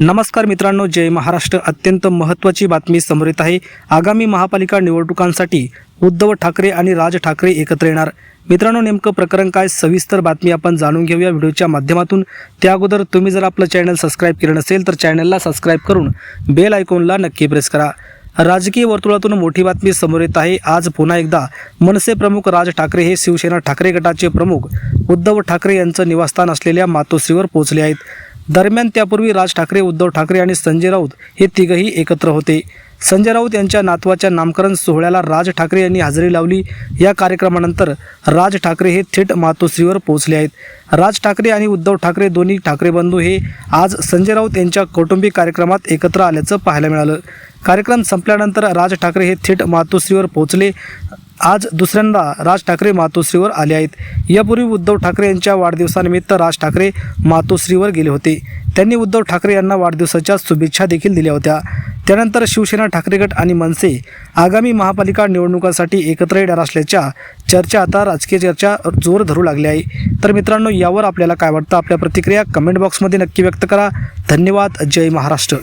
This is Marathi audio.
नमस्कार मित्रांनो जय महाराष्ट्र. अत्यंत महत्त्वाची बातमी समोर येत आहे. आगामी महापालिका निवडणुकांसाठी उद्धव ठाकरे आणि राज ठाकरे एकत्र येणार. मित्रांनो नेमकं प्रकरण काय? सविस्तर बातमी आपण जाणून घेऊया व्हिडिओच्या माध्यमातून. त्या अगोदर तुम्ही जर आपलं चॅनल सबस्क्राईब केलं नसेल तर चॅनलला सबस्क्राईब करून बेल आयकॉनला नक्की प्रेस करा. राजकीय वर्तुळातून मोठी बातमी समोर येत आहे. आज पुन्हा एकदा मनसे प्रमुख राज ठाकरे हे शिवसेना ठाकरे गटाचे प्रमुख उद्धव ठाकरे यांचं निवासस्थान असलेल्या मातोश्रीवर पोहोचले आहेत. दरम्यान त्यापूर्वी राज ठाकरे उद्धव ठाकरे आणि संजय राऊत हे तिघही एकत्र होते. संजय राऊत यांच्या नातवाच्या नामकरण सोहळ्याला राज ठाकरे यांनी हजेरी लावली. या कार्यक्रमानंतर राज ठाकरे हे थेट मातोश्रीवर पोहोचले आहेत. राज ठाकरे आणि उद्धव ठाकरे दोन्ही ठाकरे बंधू हे आज संजय राऊत यांच्या कौटुंबिक कार्यक्रमात एकत्र आल्याचं पाहायला मिळालं. कार्यक्रम संपल्यानंतर राज ठाकरे हे थेट मातोश्रीवर पोहोचले. आज दुसऱ्यांदा राज ठाकरे मातोश्रीवर आले आहेत. यापूर्वी उद्धव ठाकरे यांच्या वाढदिवसानिमित्त राज ठाकरे मातोश्रीवर गेले होते. त्यांनी उद्धव ठाकरे यांना वाढदिवसाच्या शुभेच्छा देखील दिल्या होत्या. त्यानंतर शिवसेना ठाकरे गट आणि मनसे आगामी महापालिका निवडणुकांसाठी एकत्र येणार असल्याच्या चर्चा आता राजकीय चर्चा जोर धरू लागली आहे. तर मित्रांनो यावर आपल्याला काय वाटतं? आपल्या प्रतिक्रिया कमेंट बॉक्समध्ये नक्की व्यक्त करा. धन्यवाद. जय महाराष्ट्र.